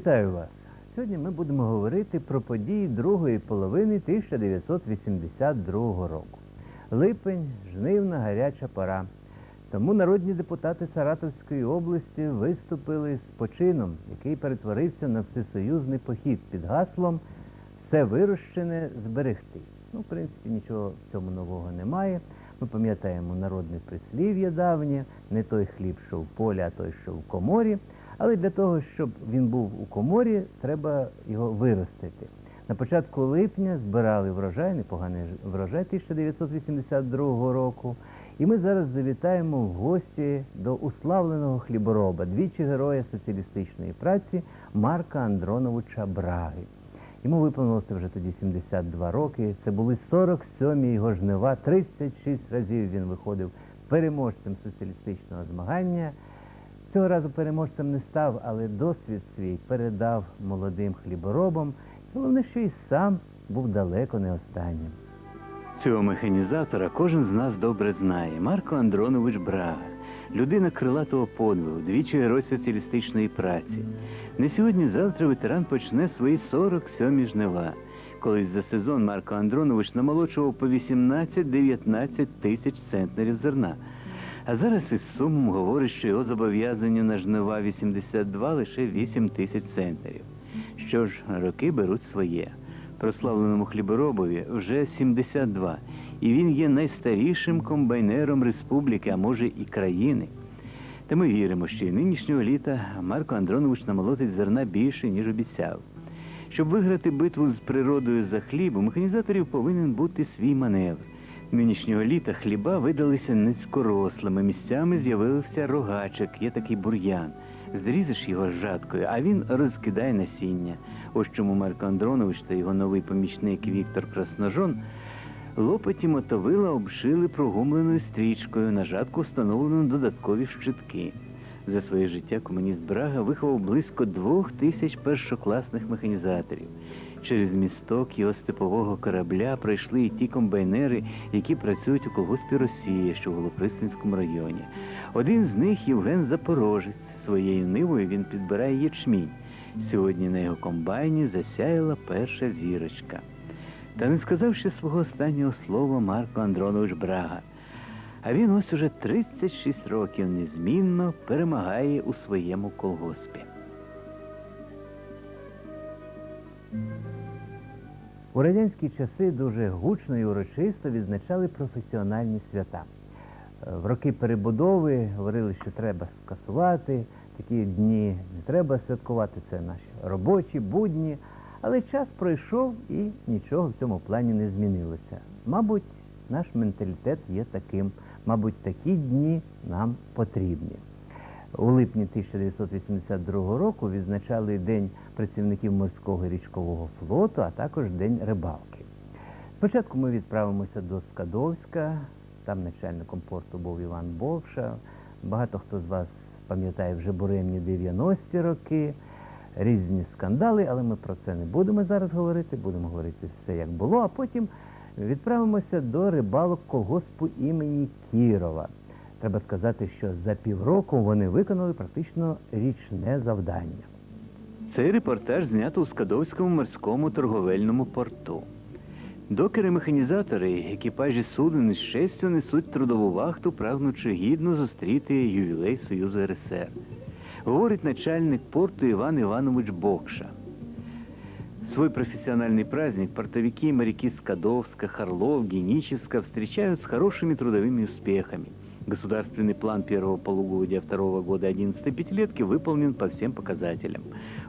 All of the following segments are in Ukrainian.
Вітаю вас! Сьогодні ми будемо говорити про події другої половини 1982 року. Липень, жнивна гаряча пора. Тому народні депутати Саратовської області виступили з почином, який перетворився на всесоюзний похід під гаслом все вирощене зберегти. Ну, в принципі, нічого в цьому нового немає. Ми пам'ятаємо народне прислів'я давнє, не той хліб, що в полі, а той, що в коморі. Але для того, щоб він був у коморі, треба його виростити. На початку липня збирали врожай, непоганий врожай 1982 року. І ми зараз завітаємо в гості до уславленого хлібороба, двічі героя соціалістичної праці Марка Андроновича Браги. Йому виповнилося вже тоді 72 роки. Це були 47-і його жнива. 36 разів він виходив переможцем соціалістичного змагання. Цього разу переможцем не став, але досвід свій передав молодим хліборобам. Головне, що й сам був далеко не останнім. Цього механізатора кожен з нас добре знає. Марко Андронович Брага, людина крилатого подвигу, двічі герой соціалістичної праці. Не сьогодні-завтра ветеран почне свої 47 жнива. Колись за сезон Марко Андронович намолочував по 18-19 тисяч центнерів зерна. А зараз із сумом говорить, що його зобов'язання на жнива 82 лише 8 тисяч центнерів. Що ж, роки беруть своє. Прославленому хліборобові вже 72, і він є найстарішим комбайнером республіки, а може і країни. Та ми віримо, що і нинішнього літа Марко Андронович намолотить зерна більше, ніж обіцяв. Щоб виграти битву з природою за хліб, у механізаторів повинен бути свій маневр. Нинішнього літа хліба видалися низькорослими, місцями з'явився рогачик, є такий бур'ян. Зрізеш його жаткою, а він розкидає насіння. Ось чому Марко Андронович та його новий помічник Віктор Красножон лопаті мотовила обшили прогумленою стрічкою, на жатку встановлено додаткові щитки. За своє життя комуніст Брага виховав близько двох тисяч першокласних механізаторів. Через місток його степового корабля пройшли і ті комбайнери, які працюють у колгоспі Росія, що в Голопристанському районі. Один з них Євген Запорожець. Своєю нивою він підбирає ячмінь. Сьогодні на його комбайні засяяла перша зірочка. Та не сказав ще свого останнього слова Марко Андронович Брага. А він ось уже 36 років незмінно перемагає у своєму колгоспі. У радянські часи дуже гучно і урочисто відзначали професіональні свята. Е, В роки перебудови говорили, що треба скасувати, такі дні не треба святкувати, це наші робочі, будні. Але час пройшов і нічого в цьому плані не змінилося. Мабуть, наш менталітет є таким. Мабуть, такі дні нам потрібні. У липні 1982 року відзначали День працівників морського і річкового флоту, а також День рибалки. Спочатку ми відправимося до Скадовська, там начальником порту був Іван Бовша. Багато хто з вас пам'ятає вже буремні 90-ті роки, різні скандали, але ми про це не будемо зараз говорити, будемо говорити все як було, а потім відправимося до рибалок колгоспу імені Кірова. Треба сказати, що за півроку вони виконали практично річне завдання. Цей репортаж знято у Скадовському морському торговельному порту. Докери-механізатори, екіпажі суден із честю несуть трудову вахту, прагнучи гідно зустріти ювілей Союзу РСР. Говорить начальник порту Иван Иванович Бокша. Свой профессиональный праздник портовики моряки Скадовска, Харлов, Геническа встречают с хорошими трудовыми успехами. Государственный план первого полугодия второго года 11 пятилетки выполнен по всем показателям.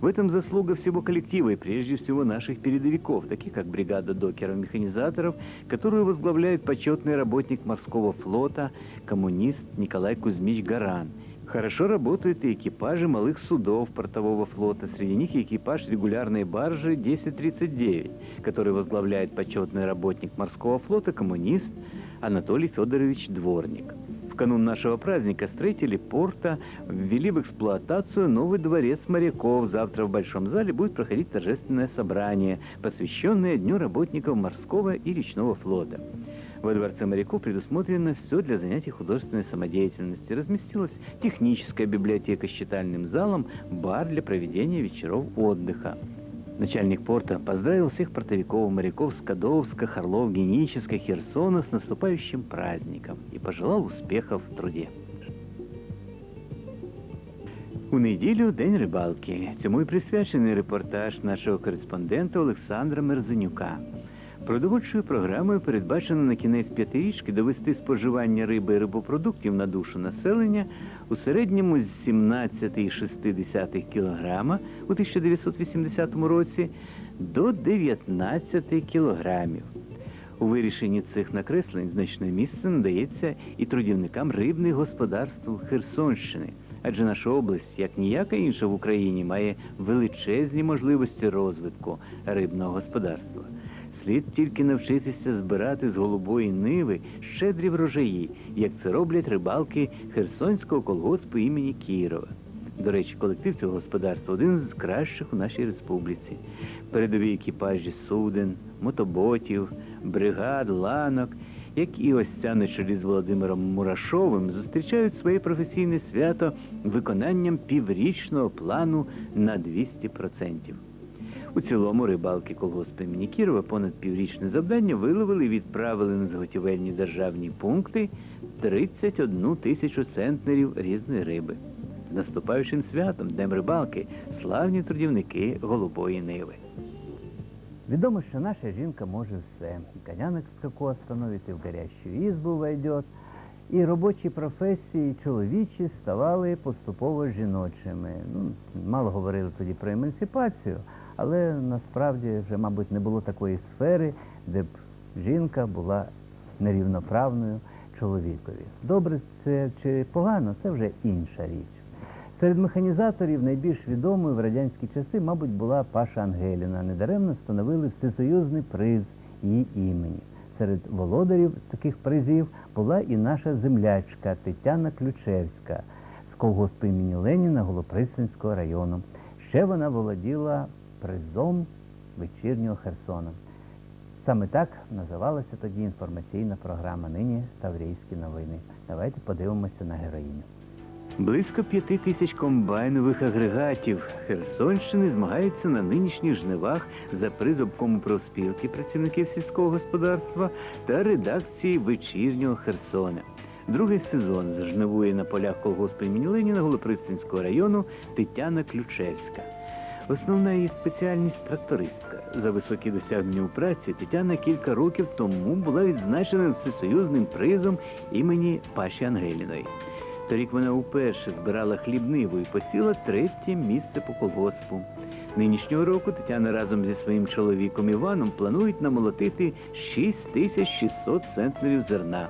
В этом заслуга всего коллектива и прежде всего наших передовиков, таких как бригада докеров-механизаторов, которую возглавляет почетный работник морского флота, коммунист Николай Кузьмич Гаран. Хорошо работают и экипажи малых судов портового флота. Среди них экипаж регулярной баржи 1039, который возглавляет почетный работник морского флота, коммунист Анатолий Федорович Дворник. Канун нашего праздника строители порта ввели в эксплуатацию новый дворец моряков. Завтра в Большом зале будет проходить торжественное собрание, посвященное Дню работников морского и речного флота. Во Дворце моряков предусмотрено все для занятий художественной самодеятельности. Разместилась техническая библиотека с читальным залом, бар для проведения вечеров отдыха. Начальник порта поздравил всех портовиков, моряков с Кадовска, Харлов, Геническа, Херсона с наступающим праздником и пожелал успехов в труде. У неділю день рибалки. Цьому і присвячений репортаж нашого кореспондента Олександра Мерзенюка. Продовольчою програмою передбачено на кінець п'ятирічки довести споживання риби і рибопродуктів на душу населення у середньому з 17,6 кг у 1980 році до 19 кілограмів. У вирішенні цих накреслень значне місце надається і трудівникам рибних господарств Херсонщини, адже наша область, як ніяка інша в Україні, має величезні можливості розвитку рибного господарства. Слід тільки навчитися збирати з голубої ниви щедрі врожаї, як це роблять рибалки Херсонського колгоспу імені Кірова. До речі, колектив цього господарства один з кращих у нашій республіці. Передові екіпажі суден, мотоботів, бригад, ланок, як і ось ця на чолі з Володимиром Мурашовим, зустрічають своє професійне свято виконанням піврічного плану на 200%. У цілому рибалки колгоспу імені Кірова понад піврічне завдання виловили і відправили на заготівельні державні пункти 31 тисячу центнерів різної риби. З наступаючим святом Днем рибалки славні трудівники голубої ниви. Відомо, що наша жінка може все. І конянок з скаку остановить, і в гарячу ізбу войдет. І робочі професії чоловічі ставали поступово жіночими. Ну, мало говорили тоді про емансипацію, але насправді вже, мабуть, не було такої сфери, де б жінка була нерівноправною чоловікові. Добре це чи погано, це вже інша річ. Серед механізаторів найбільш відомою в радянські часи, мабуть, була Паша Ангеліна. Недаремно встановили всесоюзний приз її імені. Серед володарів таких призів була і наша землячка Тетяна Ключевська з колгоспу імені Леніна Голопристанського району. Ще вона володіла призом вечірнього Херсона. Саме так називалася тоді інформаційна програма. Нині Таврійські новини. Давайте подивимося на героїню. Близько п'яти тисяч комбайнових агрегатів Херсонщини змагаються на нинішніх жнивах за приз обкому профспілки працівників сільського господарства та редакції вечірнього Херсона. Другий сезон зжнивує на полях колгоспу імені Леніна Голопристанського району Тетяна Ключевська. Основна її спеціальність трактористка. За високі досягнення у праці Тетяна кілька років тому була відзначена всесоюзним призом імені Паші Ангеліної. Торік вона уперше збирала хлібниву і посіла третє місце по колгоспу. Нинішнього року Тетяна разом зі своїм чоловіком Іваном планують намолотити 6600 центнерів зерна.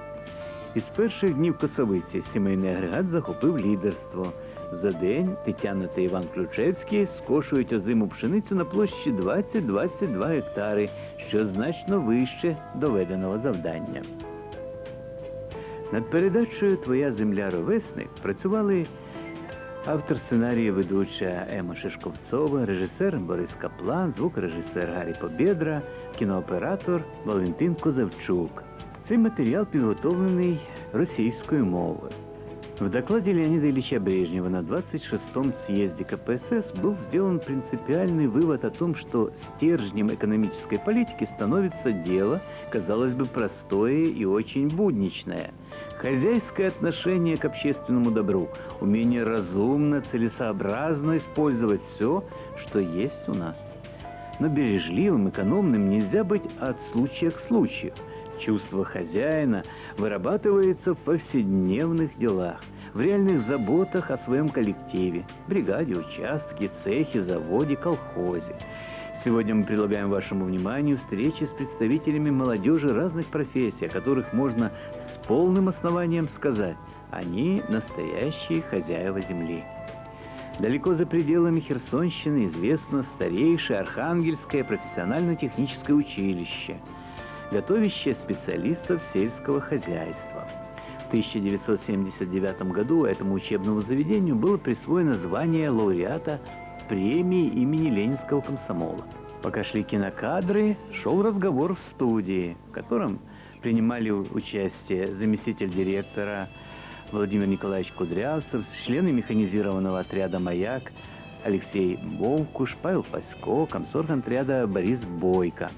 Із перших днів косовиці сімейний агрегат захопив лідерство. За день Тетяна та Іван Ключевський скошують озиму пшеницю на площі 20-22 гектари, що значно вище доведеного завдання. Над передачею Твоя земля ровесник працювали автор сценарію ведуча Ема Шишковцова, режисер Борис Каплан, звукорежисер Гаррі Побєдра, кінооператор Валентин Козавчук. Цей матеріал підготовлений російською мовою. В докладе Леонида Ильича Брежнева на 26-м съезде КПСС был сделан принципиальный вывод о том, что стержнем экономической политики становится дело, казалось бы, простое и очень будничное. Хозяйское отношение к общественному добру, умение разумно, целесообразно использовать все, что есть у нас. Но бережливым, экономным нельзя быть от случая к случаю. Чувство хозяина вырабатывается в повседневных делах, в реальных заботах о своем коллективе, бригаде, участке, цехе, заводе, колхозе. Сегодня мы предлагаем вашему вниманию встречи с представителями молодежи разных профессий, о которых можно с полным основанием сказать, они настоящие хозяева земли. Далеко за пределами Херсонщины известно старейшее Архангельское профессионально-техническое училище – готовящее специалистов сельского хозяйства. В 1979 году этому учебному заведению было присвоено звание лауреата премии имени Ленинского комсомола. Пока шли кинокадры, шел разговор в студии, в котором принимали участие заместитель директора Владимир Николаевич Кудрявцев, члены механизированного отряда «Маяк» Алексей Вовкуш, Павел Пасько, комсорг отряда Борис Бойко.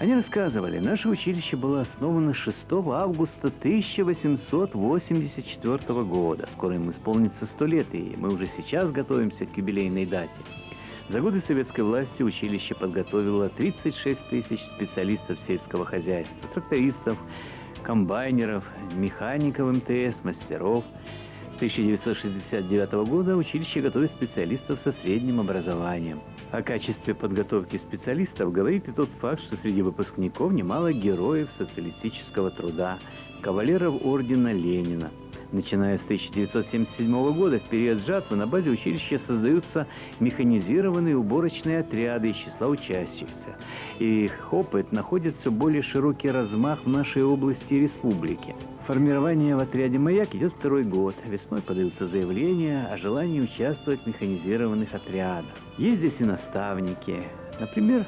Они рассказывали, наше училище было основано 6 августа 1884 года. Скоро ему исполнится 100 лет, и мы уже сейчас готовимся к юбилейной дате. За годы советской власти училище подготовило 36 тысяч специалистов сельского хозяйства, трактористов, комбайнеров, механиков МТС, мастеров. С 1969 года училище готовит специалистов со средним образованием. О качестве подготовки специалистов говорит и тот факт, что среди выпускников немало героев социалистического труда, кавалеров ордена Ленина. Начиная с 1977 года, в период жатвы, на базе училища создаются механизированные уборочные отряды из числа учащихся. И их опыт находит все более широкий размах в нашей области и республике. Формирование в отряде «Маяк» идет второй год. Весной подаются заявления о желании участвовать в механизированных отрядах. Есть здесь и наставники. Например,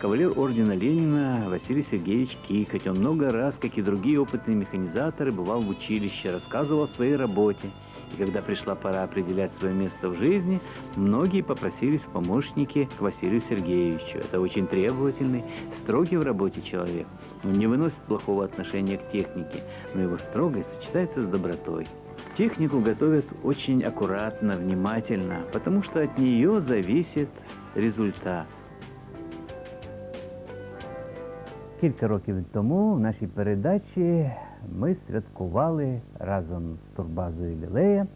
кавалер ордена Ленина Василий Сергеевич Кикоть. Он много раз, как и другие опытные механизаторы, бывал в училище, рассказывал о своей работе. И когда пришла пора определять свое место в жизни, многие попросились в помощники к Василию Сергеевичу. Это очень требовательный, строгий в работе человек. Он не выносит плохого отношения к технике, но его строгость сочетается с добротой. Технику готовят очень аккуратно, внимательно, потому что от нее зависит результат. Кілька років тому в нашій передачі ми святкували разом з турбазою Лілея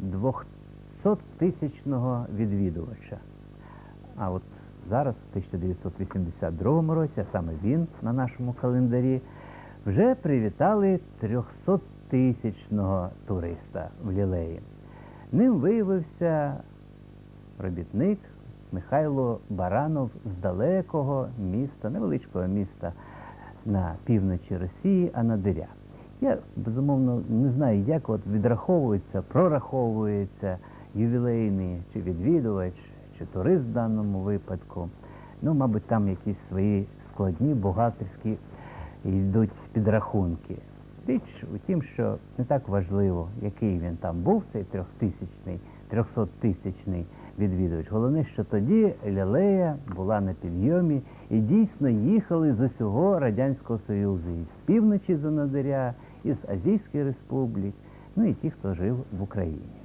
200-тисячного відвідувача. А от зараз, в 1982 році, а саме він на нашому календарі, вже привітали 300-тисячного туриста в Лілеї. Ним виявився робітник Михайло Баранов з далекого міста, невеличкого міста на півночі Росії, Анадиря. Я безумовно не знаю, як от відраховується, прораховується ювілейний чи відвідувач, чи турист в даному випадку. Ну, мабуть, там якісь свої складні бухгалтерські йдуть підрахунки. Річ у тім, що не так важливо, який він там був, цей трьохтисячний, трьохсоттисячний відвідувач. Головне, що тоді Лілея була на підйомі і дійсно їхали з усього Радянського Союзу, і з півночі з Анадиря, і з Азійських республік, ну і ті, хто жив в Україні.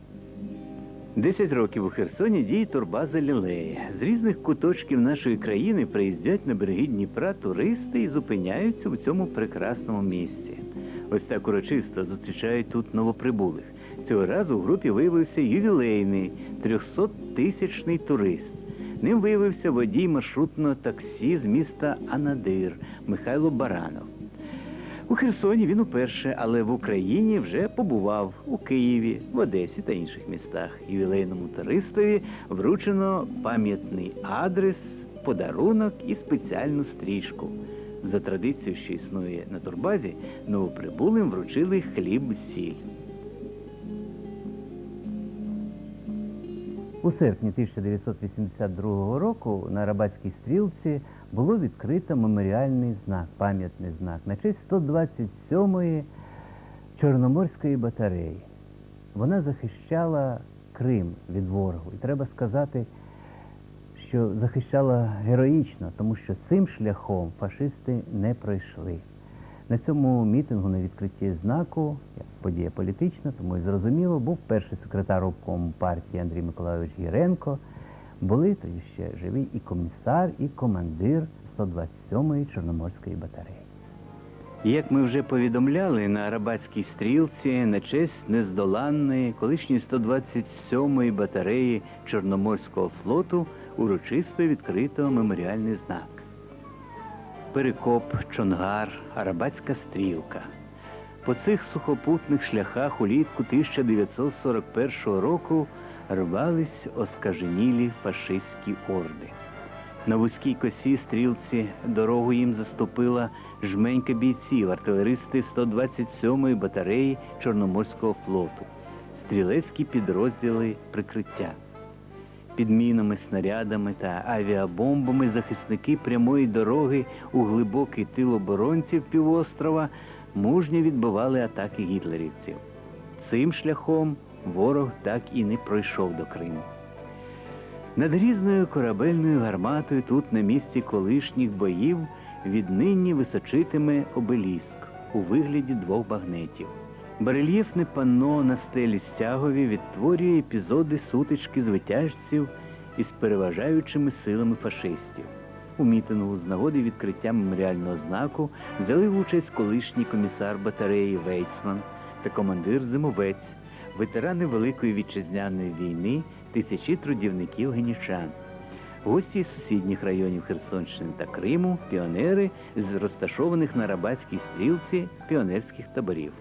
Десять років у Херсоні діє турбаза Лілея. З різних куточків нашої країни приїздять на береги Дніпра туристи і зупиняються у цьому прекрасному місці. Ось так урочисто зустрічають тут новоприбулих. Цього разу в групі виявився ювілейний 300-тисячний турист. Ним виявився водій маршрутного таксі з міста Анадир Михайло Баранов. У Херсоні він уперше, але в Україні вже побував у Києві, в Одесі та інших містах. Ювілейному туристові вручено пам'ятний адрес, подарунок і спеціальну стрічку. За традицією, що існує на турбазі, новоприбулим вручили хліб сіль. У серпні 1982 року на Рабатській стрілці було відкрито меморіальний знак, пам'ятний знак на честь 127-ї Чорноморської батареї. Вона захищала Крим від ворогу. І треба сказати, що захищала героїчно, тому що цим шляхом фашисти не пройшли. На цьому мітингу на відкритті знаку, подія політична, тому і зрозуміло, був перший секретар обкому партії Андрій Миколайович Єренко. Були тоді ще живі і комісар, і командир 127-ї Чорноморської батареї. Як ми вже повідомляли, на Арабатській стрілці на честь нездоланної колишньої 127-ї батареї Чорноморського флоту урочисто відкрито меморіальний знак. Перекоп, Чонгар, Арабатська стрілка. По цих сухопутних шляхах улітку 1941 року рвались оскаженілі фашистські орди. На вузькій косі стрілці дорогу їм заступила жменька бійців, артилеристи 127-ї батареї Чорноморського флоту, стрілецькі підрозділи прикриття. Під мінами, снарядами та авіабомбами захисники прямої дороги у глибокий тил оборонців півострова мужньо відбивали атаки гітлерівців. Цим шляхом ворог так і не пройшов до Криму. Над різною корабельною гарматою тут на місці колишніх боїв віднині височитиме обеліск у вигляді двох багнетів. Барельєфне панно на стелі стягові відтворює епізоди сутички звитяжців із переважаючими силами фашистів. У мітингу з нагоди відкриття меморіального знаку взяли участь колишній комісар батареї Вейцман та командир Зимовець, ветерани Великої вітчизняної війни, тисячі трудівників генічан. Гості із сусідніх районів Херсонщини та Криму, піонери з розташованих на Рабатській стрілці піонерських таборів.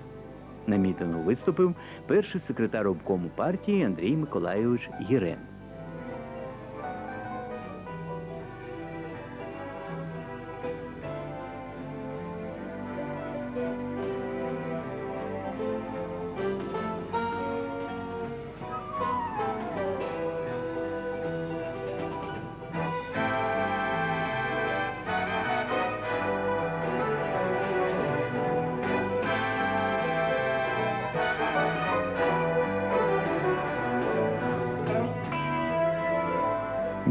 На мітингу виступив перший секретар обкому партії Андрій Миколайович Єрен.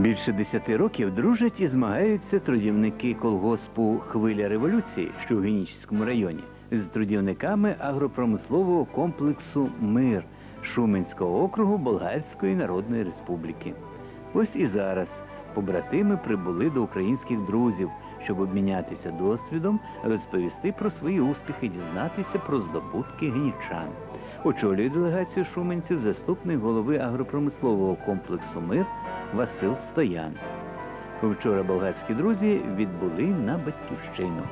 Більше десяти років дружать і змагаються трудівники колгоспу Хвиля революції, що в Генічському районі, з трудівниками агропромислового комплексу Мир Шуменського округу Болгарської Народної Республіки. Ось і зараз побратими прибули до українських друзів, щоб обмінятися досвідом, розповісти про свої успіхи, дізнатися про здобутки генічан. Очолює делегацію шуменців заступник голови агропромислового комплексу Мир Васил Стоян. Вчора болгарські друзі відбули на батьківщину.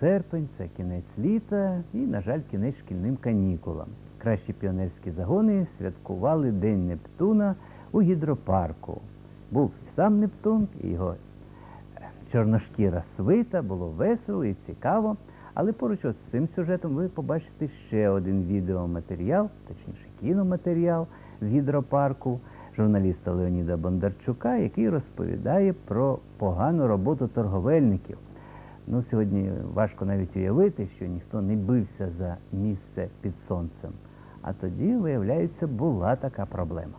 Серпень, це кінець літа і, на жаль, кінець шкільним канікулам. Кращі піонерські загони святкували День Нептуна у гідропарку. Був і сам Нептун, і його е, чорношкіра свита, було весело і цікаво. Але поруч з цим сюжетом ви побачите ще один відеоматеріал, точніше кіноматеріал з гідропарку журналіста Леоніда Бондарчука, який розповідає про погану роботу торговельників. Ну, сьогодні важко навіть уявити, що ніхто не бився за місце під сонцем. А тоді, виявляється, була така проблема.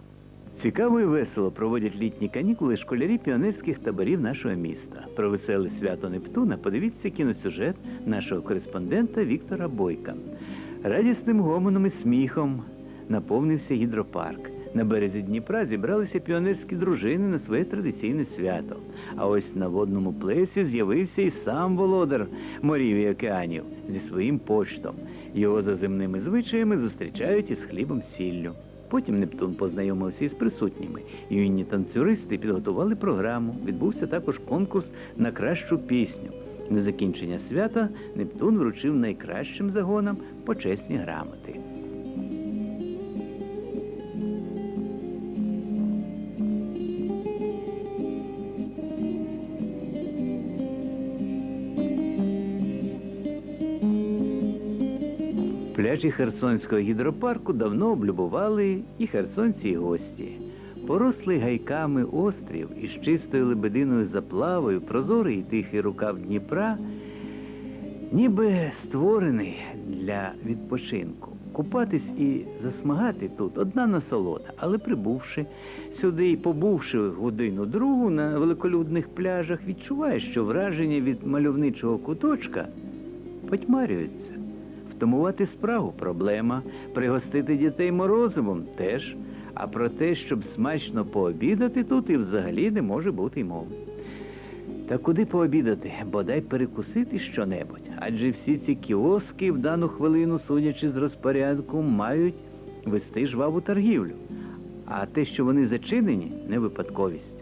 Цікаво і весело проводять літні канікули школярі піонерських таборів нашого міста. Про веселе свято Нептуна подивіться кіносюжет нашого кореспондента Віктора Бойка. Радісним гомоном і сміхом наповнився гідропарк. На березі Дніпра зібралися піонерські дружини на своє традиційне свято. А ось на водному плесі з'явився і сам володар морів і океанів зі своїм почтом. Його за земними звичаями зустрічають із хлібом сіллю. Потім Нептун познайомився із присутніми. Юні танцюристи підготували програму. Відбувся також конкурс на кращу пісню. На закінчення свята Нептун вручив найкращим загонам почесні грамоти. Пляжі Херсонського гідропарку давно облюбували і херсонці, і гості. Порослий гайками острів із чистою лебединою заплавою, прозорий і тихий рукав Дніпра, ніби створений для відпочинку. Купатись і засмагати тут одна насолода, але прибувши сюди і побувши годину другу на великолюдних пляжах, відчуваєш, що враження від мальовничого куточка потьмарюються. Втамувати спрагу проблема, пригостити дітей морозивом теж. А про те, щоб смачно пообідати тут і взагалі не може бути й мови. Та куди пообідати, бодай перекусити щонебудь, адже всі ці кіоски в дану хвилину, судячи з розпорядку, мають вести жваву торгівлю. А те, що вони зачинені, не випадковість.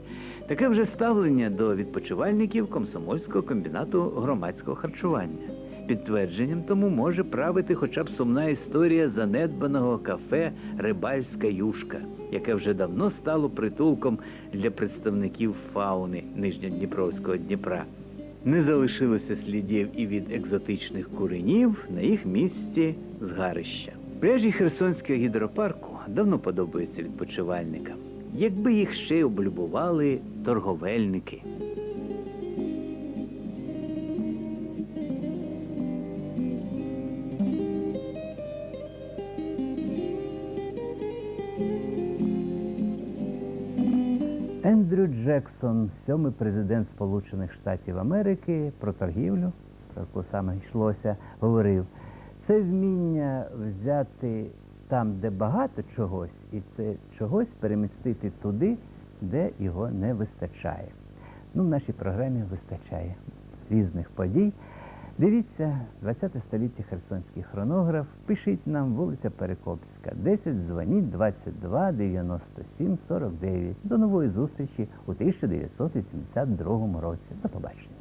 Таке вже ставлення до відпочивальників комсомольського комбінату громадського харчування. Підтвердженням тому може правити хоча б сумна історія занедбаного кафе Рибальська юшка, яке вже давно стало притулком для представників фауни Нижньодніпровського Дніпра. Не залишилося слідів і від екзотичних куренів на їх місці згарища. Пляжі Херсонського гідропарку давно подобаються відпочивальникам, якби їх ще й облюбували торговельники. Джексон, сьомий президент Сполучених Штатів Америки, про торгівлю, про яку саме йшлося, говорив. Це вміння взяти там, де багато чогось, і це чогось перемістити туди, де його не вистачає. Ну, в нашій програмі вистачає різних подій. Дивіться, 20 століття Херсонський хронограф. Пишіть нам вулиця Перекопська, 10, дзвоніть 22 97 49. До нової зустрічі у 1982 році. До побачення.